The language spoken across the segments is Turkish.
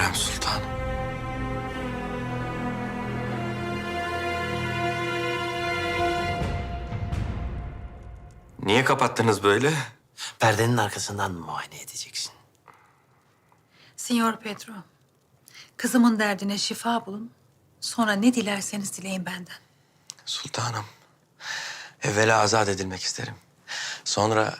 Hürrem Sultanım. Niye kapattınız böyle? Perdenin arkasından muayene edeceksin? Signor Pedro, kızımın derdine şifa bulun. Sonra ne dilerseniz dileyin benden. Sultanım. Evvela azat edilmek isterim. Sonra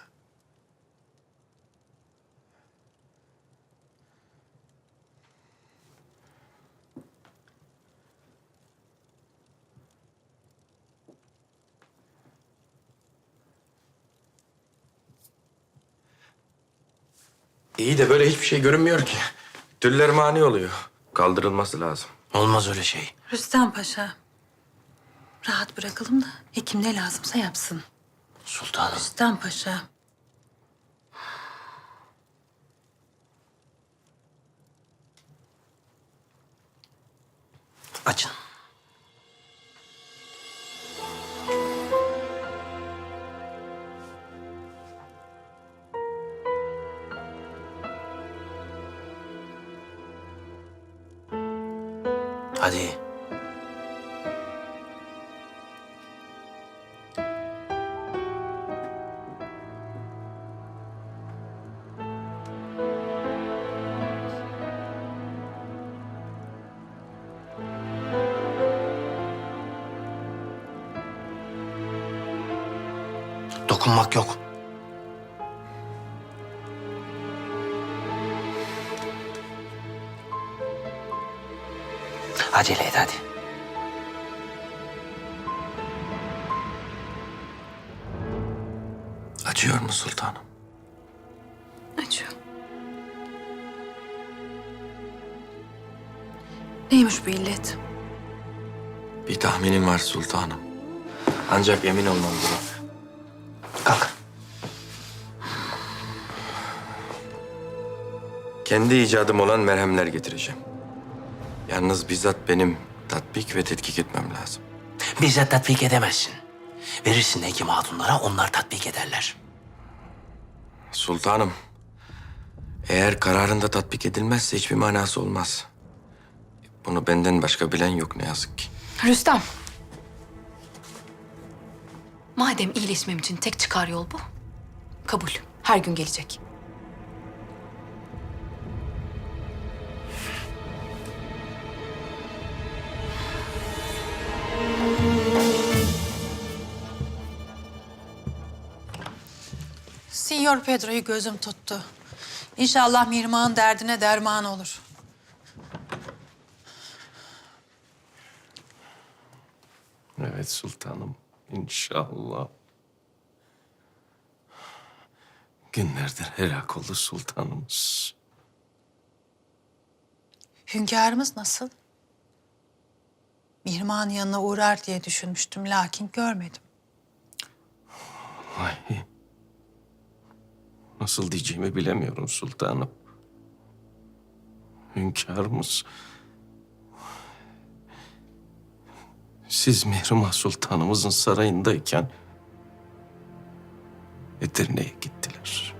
İyi de böyle hiçbir şey görünmüyor ki. Tüller mani oluyor. Kaldırılması lazım. Olmaz öyle şey. Rüstem Paşa, rahat bırakalım da hekim ne lazımsa yapsın. Sultanım. Rüstem Paşa, Açın. Hadi. Dokunmak yok. Acele et hadi. Acıyor mu sultanım? açıyor. Neymiş bu illet? Bir tahminim var sultanım. Ancak emin olmam gerek. Kalk. Kendi icadım olan merhemler getireceğim. Yalnız bizzat benim tatbik ve tetkik etmem lazım. Bizzat tatbik edemezsin. Verirsin hekim hatunlara onlar tatbik ederler. Sultanım, eğer kararında tatbik edilmezse hiçbir manası olmaz. Bunu benden başka bilen yok ne yazık ki. Rüstem. Madem iyileşmem için tek çıkar yol bu. Kabul. Her gün gelecek. Signor Pedro'yu gözüm tuttu. İnşallah Mirmağ'ın derdine derman olur. Evet sultanım. İnşallah. Günlerdir helak oldu sultanımız. Hünkârımız nasıl? Mirmağ'ın yanına uğrar diye düşünmüştüm lakin görmedim. Vay. Nasıl diyeceğimi bilemiyorum sultanım. Hünkârımız... Siz Mihrimah Sultanımızın sarayındayken... Edirne'ye gittiler.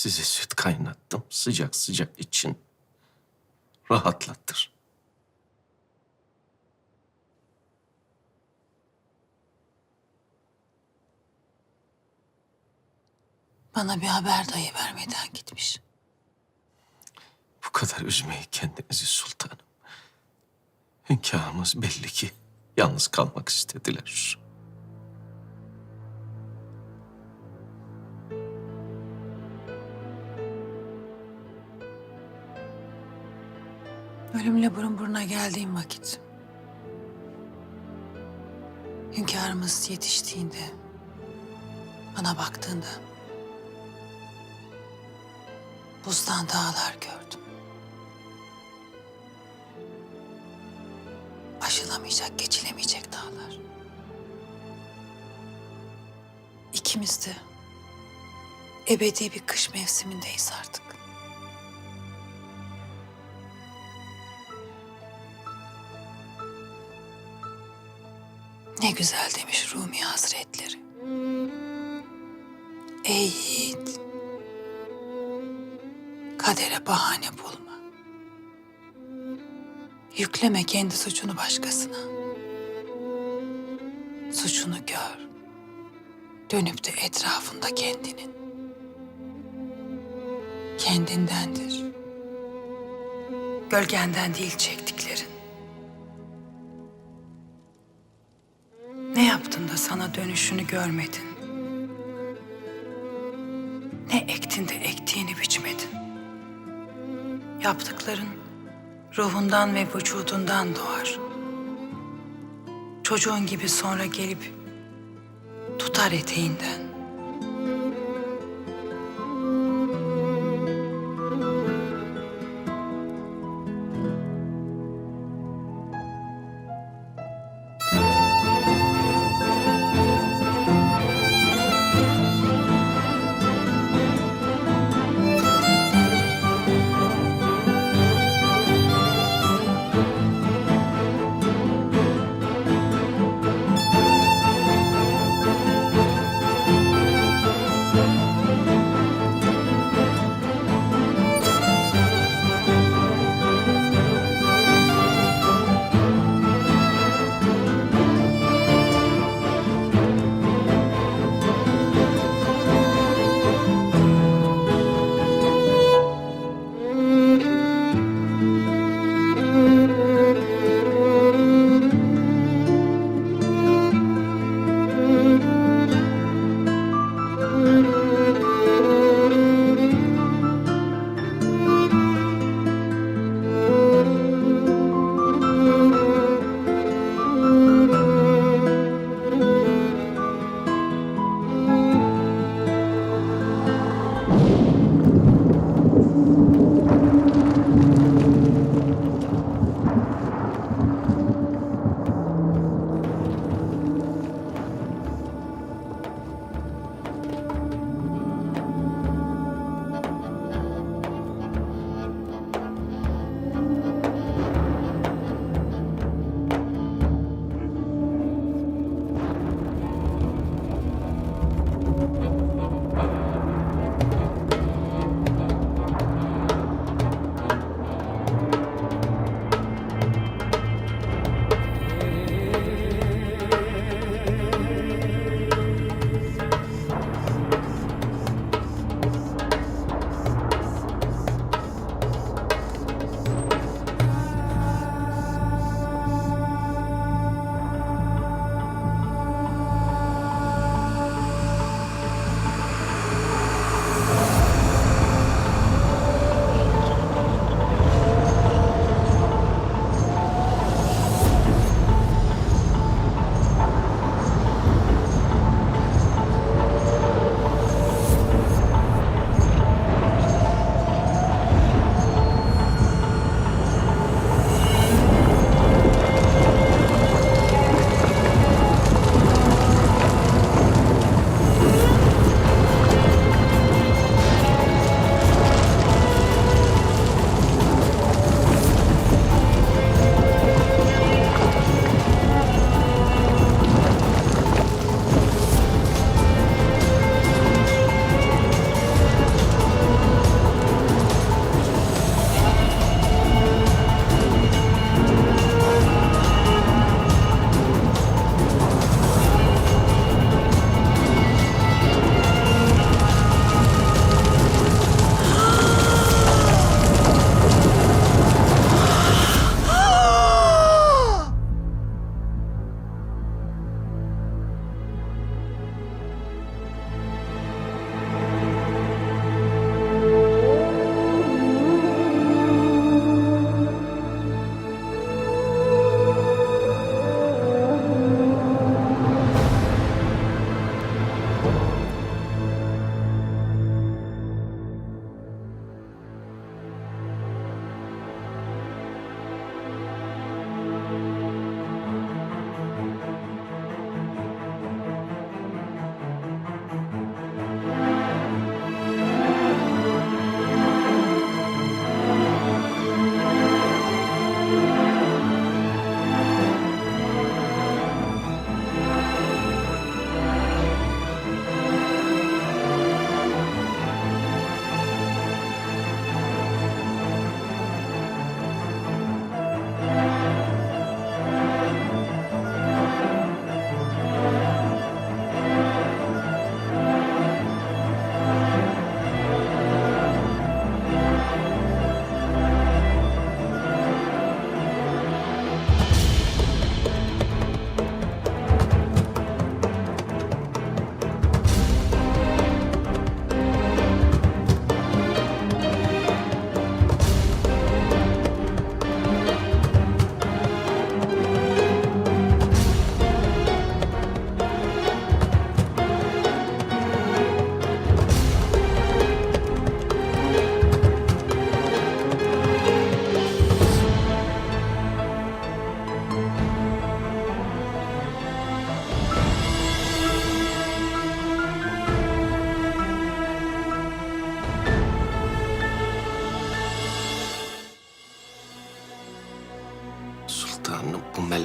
Size süt kaynattım sıcak sıcak için. Rahatlatır. Bana bir haber dahi vermeden gitmiş. Bu kadar üzmeyi kendinizi sultanım. Hünkârımız belli ki yalnız kalmak istediler. Ölümle burun buruna geldiğim vakit. Hünkârımız yetiştiğinde, bana baktığında buzdan dağlar gördüm. Aşılamayacak, geçilemeyecek dağlar. İkimiz de ebedi bir kış mevsimindeyiz artık. Ne güzel demiş Rumi Hazretleri. Ey yiğit, kadere bahane bulma. Yükleme kendi suçunu başkasına. Suçunu gör. Dönüp de etrafında kendinin. Kendindendir. Gölgenden değil çektiklerin. Sana dönüşünü görmedin? Ne ektin de ektiğini biçmedin? Yaptıkların ruhundan ve vücudundan doğar. Çocuğun gibi sonra gelip tutar eteğinden.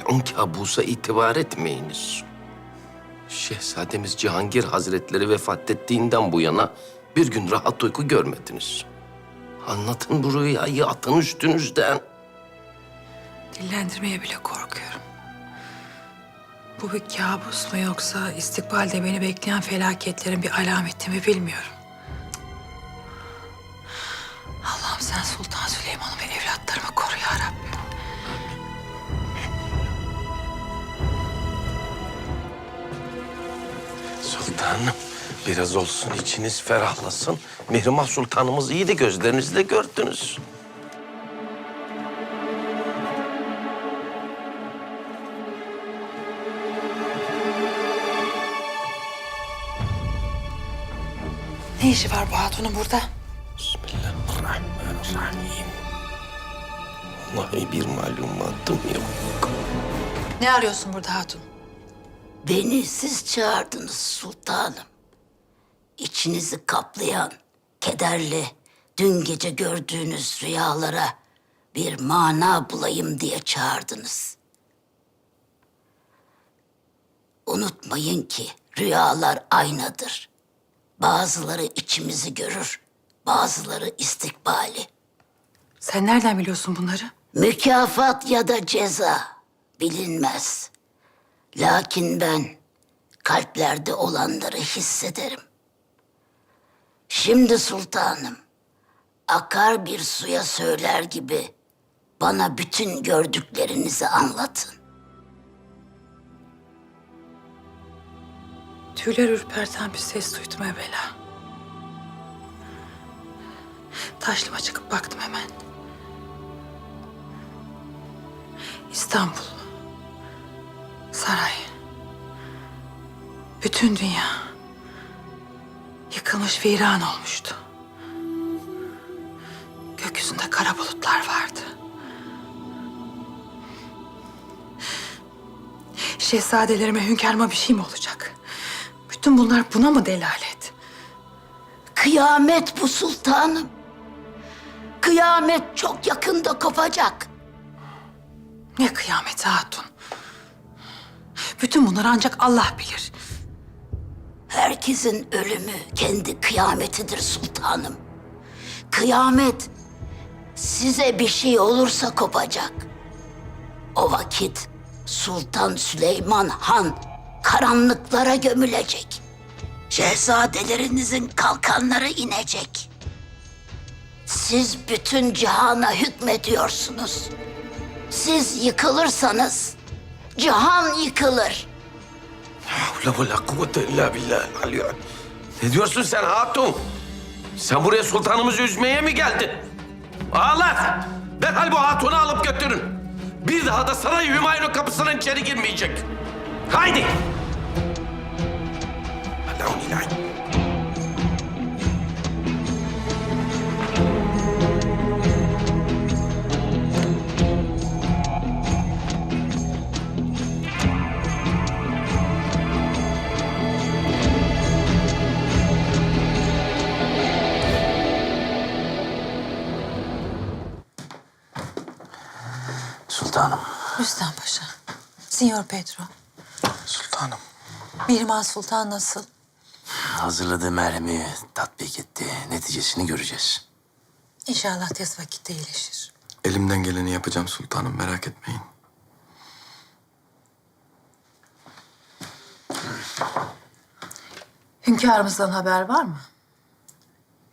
On kabusa itibar etmeyiniz. Şehzademiz Cihangir Hazretleri vefat ettiğinden bu yana bir gün rahat uyku görmediniz. Anlatın bu rüyayı atın üstünüzden. Dillendirmeye bile korkuyorum. Bu bir kabus mu yoksa istikbalde beni bekleyen felaketlerin bir alameti mi bilmiyorum. Sultanım, biraz olsun içiniz ferahlasın. Mihrimah Sultanımız iyi de gözlerinizle gördünüz. Ne işi var bu hatunun burada? Bismillahirrahmanirrahim. Vallahi bir malumatım yok. Ne arıyorsun burada hatun? Beni siz çağırdınız sultanım. İçinizi kaplayan, kederli, dün gece gördüğünüz rüyalara bir mana bulayım diye çağırdınız. Unutmayın ki rüyalar aynadır. Bazıları içimizi görür, bazıları istikbali. Sen nereden biliyorsun bunları? Mükafat ya da ceza bilinmez. Lakin ben kalplerde olanları hissederim. Şimdi sultanım, akar bir suya söyler gibi bana bütün gördüklerinizi anlatın. Tüyler ürperten bir ses duydum evvela. Taşlıma çıkıp baktım hemen. İstanbul. Bütün dünya. Yıkılmış viran olmuştu. Gökyüzünde kara bulutlar vardı. Şehzadelerime, hünkârıma bir şey mi olacak? Bütün bunlar buna mı delalet? Kıyamet bu sultanım. Kıyamet çok yakında kopacak. Ne kıyameti hatun? Bütün bunları ancak Allah bilir. Herkesin ölümü kendi kıyametidir sultanım. Kıyamet size bir şey olursa kopacak. O vakit Sultan Süleyman Han karanlıklara gömülecek. Şehzadelerinizin kalkanları inecek. Siz bütün cihana hükmediyorsunuz. Siz yıkılırsanız cihan yıkılır. La ve la kuvvete illa billah. Aliyo. Ne diyorsun sen hatun? Sen buraya sultanımızı üzmeye mi geldin? Ağlar! Derhal bu hatunu alıp götürün. Bir daha da saray Hümayun'un kapısının içeri girmeyecek. Haydi! Allah'ın ilahi. Rüstem Paşa, Signor Pedro, Sultanım. Mihrimah Sultan nasıl? Hazırladığı merhemi tatbik etti. Neticesini göreceğiz. İnşallah tez vakitte iyileşir. Elimden geleni yapacağım sultanım merak etmeyin. Hünkârımızdan haber var mı?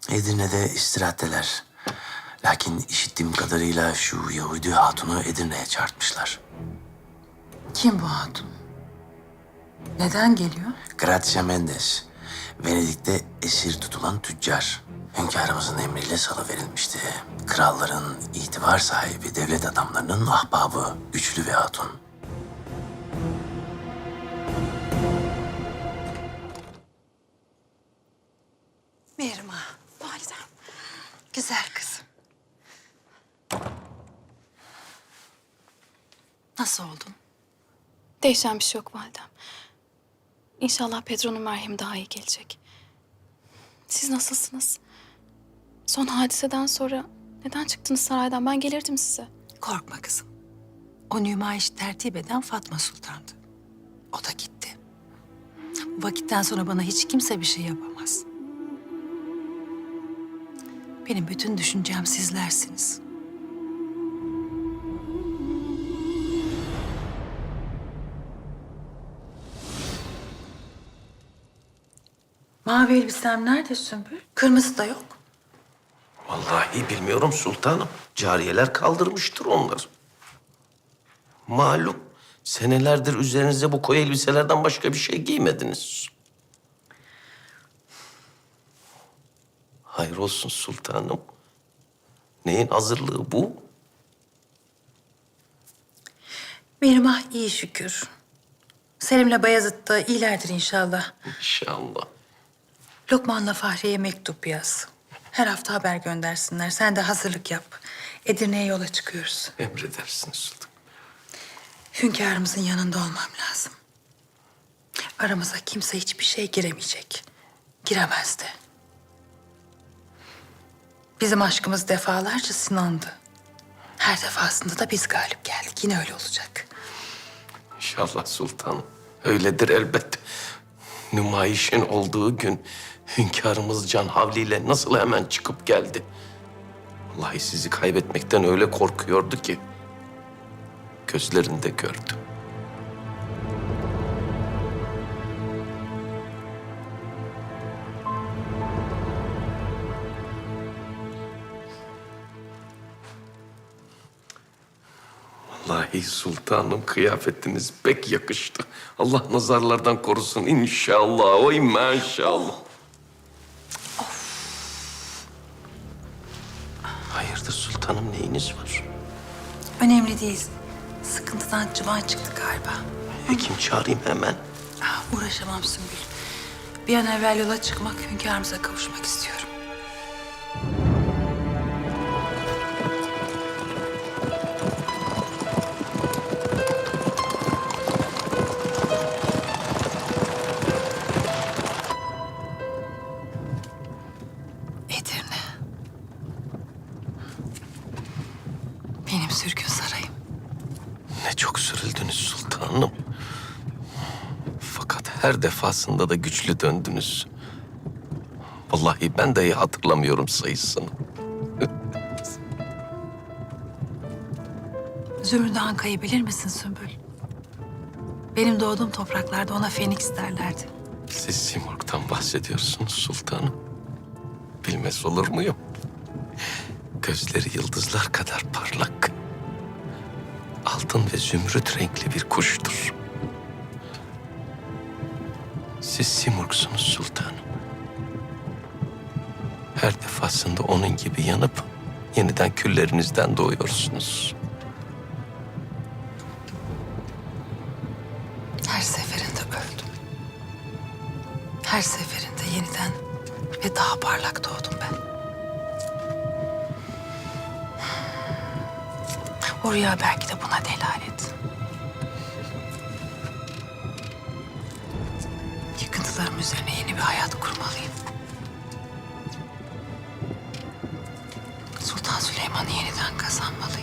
Edirne'de istirahatteler. Lakin işittiğim kadarıyla şu Yahudi hatunu Edirne'ye çağırtmışlar. Kim bu hatun? Neden geliyor? Grazia Mendes, Venedik'te esir tutulan tüccar. Hünkârımızın emriyle salıverilmişti. Kralların itibar sahibi devlet adamlarının ahbabı, güçlü bir hatun. Mihrimah, validem. Güzel kızım. Nasıl oldun? Değişen bir şey yok validem. İnşallah Pedro'nun merhemi daha iyi gelecek. Siz nasılsınız? Son hadiseden sonra neden çıktınız saraydan? Ben gelirdim size. Korkma kızım. o nümayiş tertip eden Fatma Sultan'dı. O da gitti. Bu vakitten sonra bana hiç kimse bir şey yapamaz. Benim bütün düşüncem sizlersiniz. Mavi elbisem nerede Sümbül? Kırmızı da yok. Vallahi bilmiyorum sultanım. Cariyeler kaldırmıştır onları. Malum senelerdir üzerinize bu koyu elbiselerden başka bir şey giymediniz. Hayır olsun sultanım. Neyin hazırlığı bu? Benim ah iyi şükür. Selim'le Bayezid da iyilerdir inşallah. İnşallah. Lokman'la Fahriye'ye mektup yaz. Her hafta haber göndersinler. Sen de hazırlık yap. Edirne'ye yola çıkıyoruz. Emredersiniz sultanım. Hünkârımızın yanında olmam lazım. Aramıza kimse hiçbir şey giremeyecek. Giremez de. Bizim aşkımız defalarca sınandı. Her defasında da biz galip geldik. Yine öyle olacak. İnşallah sultanım. Öyledir elbet. Nümayişin olduğu gün hünkârımız Can Havli ile nasıl hemen çıkıp geldi. Vallahi sizi kaybetmekten öyle korkuyordu ki. Gözlerinde gördüm. Vallahi sultanım kıyafetiniz pek yakıştı. Allah nazarlardan korusun inşallah. Oy maşallah. Sultanım neyiniz var? Önemli değil. Sıkıntıdan cıvan çıktı galiba. Hekim çağırayım hemen. Ah, uğraşamam Sümbül. Bir an evvel yola çıkmak, hünkârımıza kavuşmak istiyorum. Her defasında da güçlü döndünüz. Vallahi ben de iyi hatırlamıyorum sayısını. Zümrüt Anka'yı bilir misin Sümbül? Benim doğduğum topraklarda ona Feniks derlerdi. Siz Simurg'dan bahsediyorsunuz sultanım. Bilmez olur muyum? Gözleri yıldızlar kadar parlak. Altın ve zümrüt renkli bir kuştur. Siz Simurg'sunuz sultanım. Her defasında onun gibi yanıp yeniden küllerinizden doğuyorsunuz. Her seferinde öldüm. Her seferinde yeniden ve daha parlak doğdum ben. O rüya belki de buna delalet. Yıkıntılarım üzerine yeni bir hayat kurmalıyım. Sultan Süleyman'ı yeniden kazanmalıyım.